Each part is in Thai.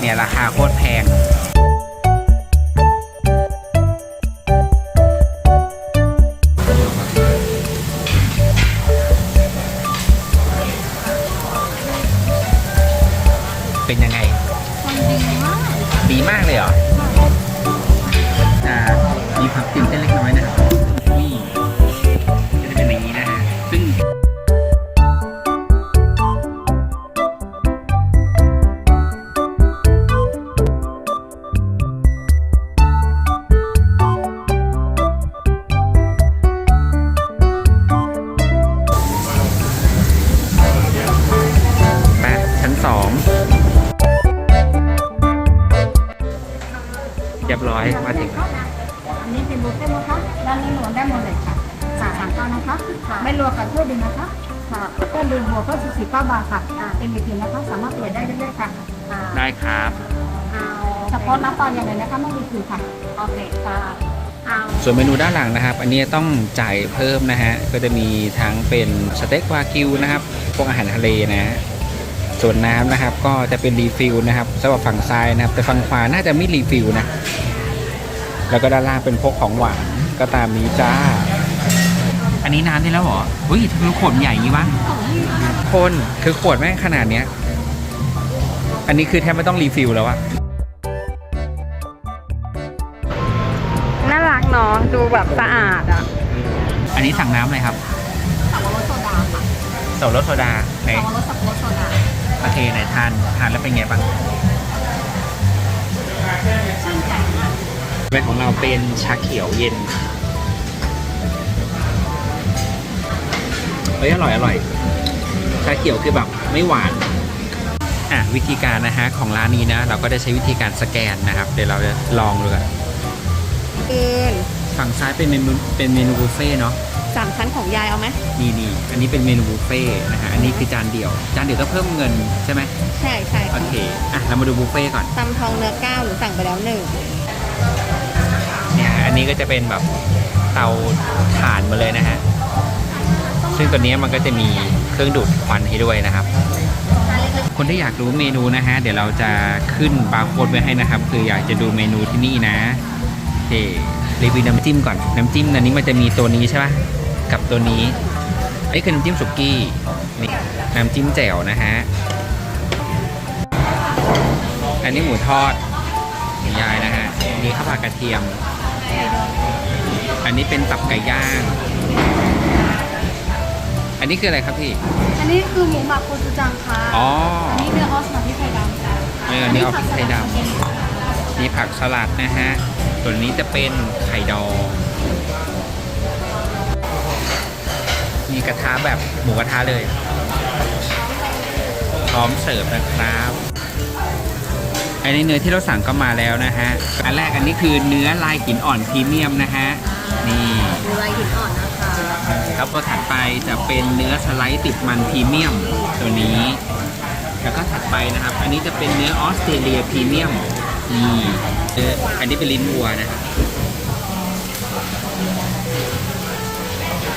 เนี่ย ราคาโคตรแพงเป็นยังไงดีมากเลยเหรอ อ่า มีความตื่นเต้นเล็กน้อยนะ นะคะค่ะก็ดึงหัวก็สี่สิบเก้าบาทค่ะอ่าเป็นวิธีนะคะสามารถเปลี่ยนได้เรื่อยๆค่ะอ่าได้ครับ เอาเฉพาะน้ำตอนอย่างไรนะคะไม่มีคือค่ะโอเคค่ะเอาส่วนเมนูด้านหลังนะครับ อันนี้ต้องจ่ายเพิ่มนะฮะ ก็จะมีทั้งเป็นสเต็กวากิวนะครับ พวกอาหารทะเลนะฮะส่วนน้ำนะครับ ก็จะเป็นรีฟิลนะครับสำหรับฝั่งซ้ายนะครับ แต่ฝั่งขวาน่าจะไม่รีฟิลนะ แล้วก็ด้านล่างเป็นพวกของหวานก็ตามนี้จ้า อันนี้น้ำได้แล้วเหรอเฮ้ยทำไมขวดใหญ่อย่างนี้วะคนคือขวดแม่งขนาดเนี้ย อันนี้คือแทบไม่ต้องรีฟิลแล้วอะน่ารักเนาะดูแบบสะอาดอะอันนี้สั่งน้ำอะไรครับสับปะรดโซดาค่ะเสารสโซดาไหนสับปะรดสับปะรดโซดาโอเคไหนทานทานแล้วเป็นไงบ้างชื่นใจมากเป็นของเราเป็นชาเขียวเย็น ฮ้ยอร่อยอร่อยชาเขียวคือแบบไม่หวานอะวิธีการนะฮะของร้านนี้นะ เราก็ได้ใช้วิธีการสแกนนะครับ เดี๋ยวเราจะลองดูกันเกินฝั่งซ้ายเป็นเมนูเป็นเมนูบุฟเฟ่ต์เนาะสามชั้นของยายเอาไหมนี่นี่อันนี้เป็นเมนูบุฟเฟ่ต์นะฮะอันนี้คือจานเดียว จานเดียวต้องเพิ่มเงินใช่ไหมใช่ใช่โอเคอะเรามาดูบุฟเฟ่ต์ก่อนตำทองเนื้อก้าวหนูสั่งไปแล้วหนึ่งเนี่ยอันนี้ก็จะเป็นแบบเตาถ่านมาเลยนะฮะ ซึ่งตัวนี้มันก็จะมีเครื่องดูดควันให้ด้วยนะครับ คนที่อยากรู้เมนูนะฮะ เดี๋ยวเราจะขึ้นบาร์โค้ดไว้ให้นะครับ คืออยากจะดูเมนูที่นี่นะโอเครีวิวน้ำจิ้มก่อน น้ำจิ้มอันนี้มันจะมีตัวนี้ใช่ปะกับตัวนี้อันนี้คือน้ำจิ้มสุกี้นี่น้ำจิ้มแจ่วนะฮะ อันนี้หมูทอดยายนะฮะอันนี้ข้าวผัดกระเทียม อันนี้เป็นตับไก่ย่าง นนี้คืออะไรครับพี่ อันนี้คือหมูหมักโคจูจังค่ะอ๋ออันนี้เนื้อออสมาที่ไข่ดำค่ะเอออันนี้ออสพริกไทยดำมีผักสลัดนะฮะส่วนนี้จะเป็นไข่ดอง มีกระทะแบบหมูกระทะเลย พร้อมเสิร์ฟนะครับอันนี้เนื้อที่เราสั่งก็มาแล้วนะฮะ อันแรกอันนี้คือเนื้อลายหินอ่อนพรีเมียมนะฮะ นี่ดูลายหินอ่อนนะคะ ครับก็ถัดไปจะเป็นเนื้อสไลด์ติดมันพรีเมียมตัวนี้ แล้วก็ถัดไปนะครับ อันนี้จะเป็นเนื้อออสเตรเลียพรีเมียมนี่เอออันนี้เป็นลิ้นวัวนะครับ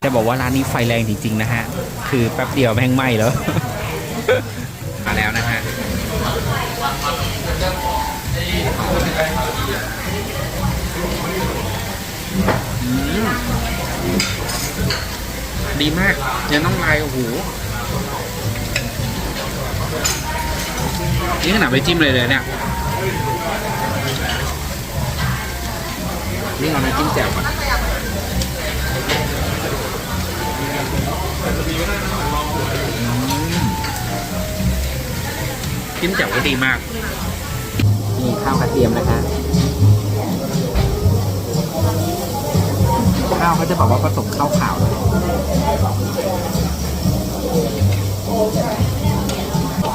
จะบอกว่าร้านนี้ไฟแรงจริงๆนะฮะ คือแป๊บเดียวแม่งไหม้แล้ว มาแล้วนะฮะอืม ดีมากยังต้องลายโอ้โหนี่ขนาดไปจิ้มเลยเลยเนี่ยนี่เราไปจิ้มแจ่วก่อนจิ้มแจ่วก็ดีมากนี่ข้าวกระเทียมนะคะาวเขาจะบอกว่าผสมข้าวขาวเลย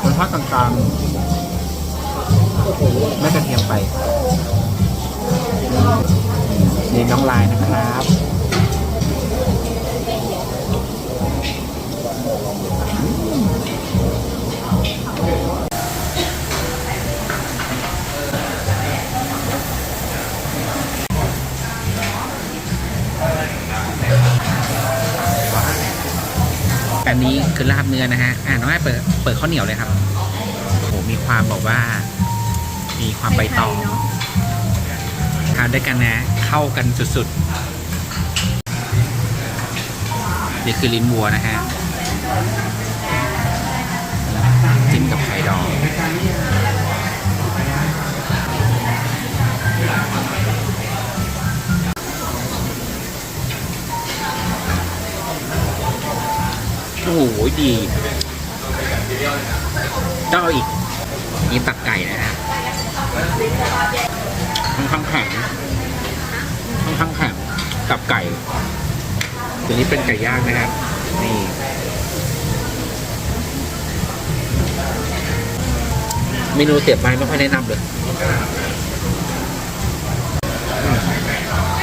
รสชาติกลางๆไม่กระเทียมไป นี่น้องลายนะครับ คือลาบเนื้อนะฮะ อ่าน้องแม่เปิดเปิดข้าวเหนียวเลยครับโอ้โหมีความแบบว่า มีความใบตองทานด้วยกันนะ เข้ากันสุดๆ นี่คือลิ้นวัวนะฮะจิ้มกับไข่ดอง โอ้โหดีต้าอีกนี่ตักไก่นะฮะค่อนข้างแข็งค่อนข้างแข็งกับไก่ ตัวนี้เป็นไก่ย่างนะครับ นี่เมนูเสียบไม้ไม่ค่อยแนะนำเลย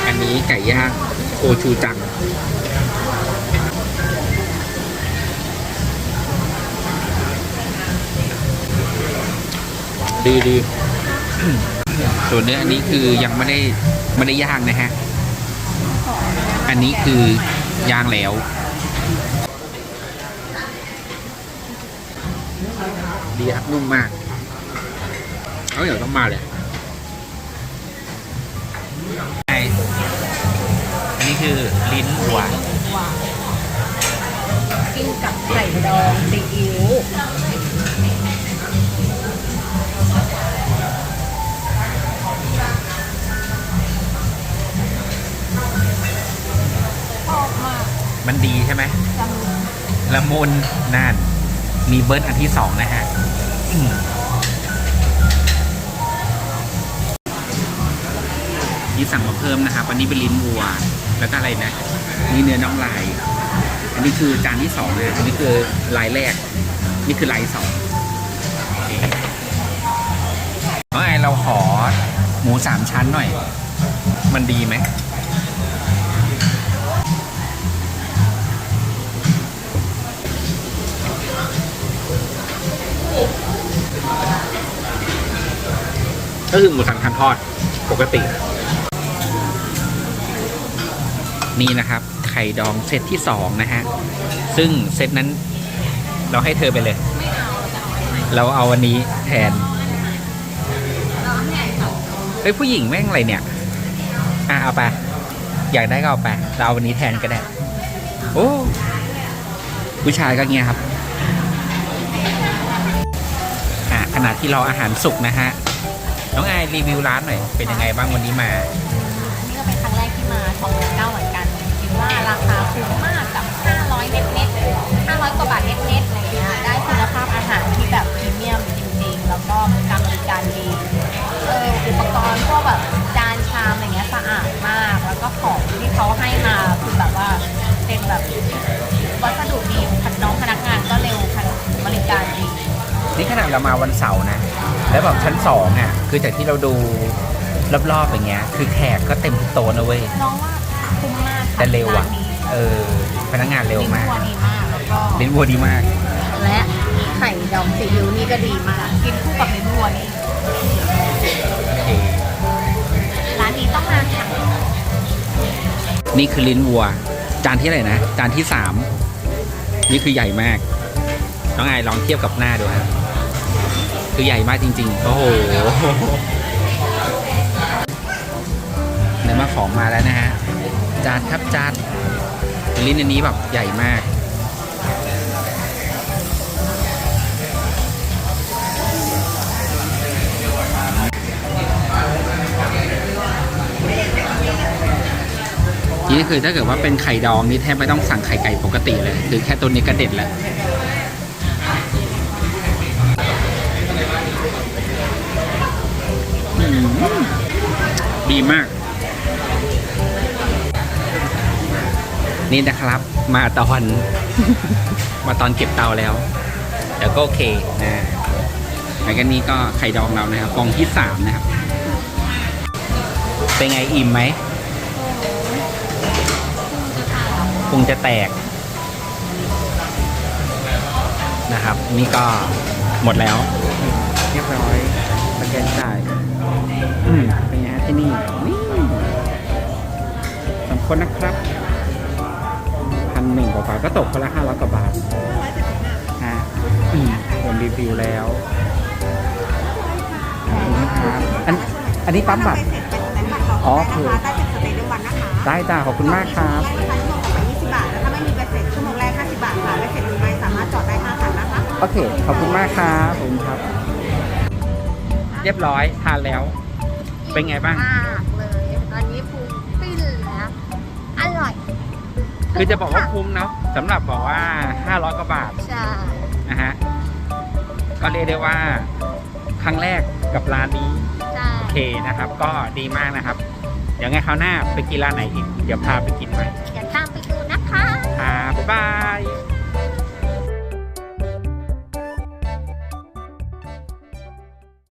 อันนี้ไก่ย่างโคชูจัง ดีดีส่วนเนื้ออันนี้คือยังไม่ได้ไม่ได้ย่างนะฮะ อันนี้คือย่างแล้ว ดีครับนุ่มมากเขาเดี๋ยวต้องมาเลยอันนี้คือลิ้นวัวกินกับไข่ดองซีอิ๊ว มันดีใช่ไหมละมุนนั่น มีเบิร์ดอันที่สองนะฮะนี่สั่งมาเพิ่มนะครับอันนี้เป็นลิ้นวัว แล้วก็อะไรนะนี่เนื้อน่องลาย อันนี้คือจานที่สองนะอันนี้คือลายแรก นี่คือลายสองโอเคเอไงเราขอหมูสามชั้นหน่อย มันดีไหม ก็คือหมูสันคันทอดปกติ นี่นะครับ ไข่ดองเซตที่สองนะฮะ ซึ่งเซตนั้นเราให้เธอไปเลย เราเอาวันนี้แทนเฮ้ยผู้หญิงแม่งอะไรเนี่ย อะเอาไป อยากได้ก็เอาไป เราเอาวันนี้แทนก็ได้ โอ้ผู้ชายก็เงี้ยครับ อะขณะที่รออาหารสุกนะฮะ น้องไอรีวิวร้านหน่อย เป็นยังไงบ้างวันนี้มาอันนี้ก็เป็นครั้งแรกที่มาทองเก้าเหมือนกันคิดว่าราคาคุ้มมากกับ 500 เน็ตเน็ต500 กว่าบาทเน็ตเน็ตอะไรเงี้ยได้คุณภาพอาหารที่แบบพรีเมียมจริงๆ แล้วก็การบริการดีเอออุปกรณ์พวกแบบจานชามอะไรเงี้ยสะอาดมาก แล้วก็ของที่เขาให้มาคือแบบว่าเป็นแบบ นี่ขนาดเรามาวันเสาร์นะ แล้วแบบชั้นสองอะ คือจากที่เราดูรอบๆอย่างเงี้ย คือแขกก็เต็มทุกโต๊ะนะเว้ย น้องว่าคุ้มมากค่ะแต่เร็วอะานนี้เออ พนักงานเร็วมากลิ้นวัวดีมากแล้วก็ลิ้นวัวดีมาก และไข่ดองซีอิ๊วนี่ก็ดีมากกินคู่กับลิ้นวัวนี่โอเค ร้านนี้ต้องมาค่ะนี่คือลิ้นวัว จานที่อะไหรนะ จานที่สาม นี่คือใหญ่มาก น้องไอายลองเทียบกับหน้าดูครับ คือใหญ่มากจริง ๆ โอ้โหเนื้อมาของมาแล้วนะฮะ จานครับจานลิ้นอันนี้แบบใหญ่มากนี่คือถ้าเกิดว่าเป็นไข่ดองนี่แทบไม่ต้องสั่งไข่ไก่ปกติเลย คือแค่ตัวนี้ก็เด็ดแล้ว ดีมาก นี่นะครับ มาตอน มาตอนเก็บเตาแล้วแต่ก็โอเคนะแล้วก็นี่ก็ไข่ดองเรานะครับฟองที่สามนะครับ เป็นไงอิ่มไหมคงจะแตกนะครับ นี่ก็หมดแล้ว เรียบร้อยสแกนจ่ายอืมเป็ นไงฮะที่นี่นี่สองคนนะครับพันหนึ่งกว่าบาทก็ตกคนละห้าร้อยกว่าบาทฮะอืมรวมรีวิวแล้วขอบคุณนะครับครับอันอันนี้ปั๊มบัตรเสร็จเป็นสแตนด์บัตรต่ออ๋อได้นะคะได้เป็นสเตย์เดวันนะคะได้จ้าขอบคุณมากครับได้นะคะชั่วโมงต่อไป20บาทแล้วถ้าไม่มีใบเสร็จชั่วโมงแรก50บาทค่ะใบเสร็จหรือไม่สามารถจอดได้5คันนะคะโอเค ขอบคุณมากครับขอบคุณครับ เรียบร้อย ทานแล้ว เป็นไงบ้าง มากเลย ตอนนี้พุงปิ้นแล้ว อร่อยคือจะบอกว่าคุ้มเนาะสำหรับบอกว่า 500กว่าบาทใช่นะฮะก็เรียกได้ว่า ครั้งแรกกับร้านนี้ ใช่โอเคนะครับ ก็ดีมากนะครับ เดี๋ยวไงคราวหน้าไปกินร้านไหนอีก เดี๋ยวพาไปกินใหม่เดี๋ยวตามไปดูนะคะครับบ๊ายบาย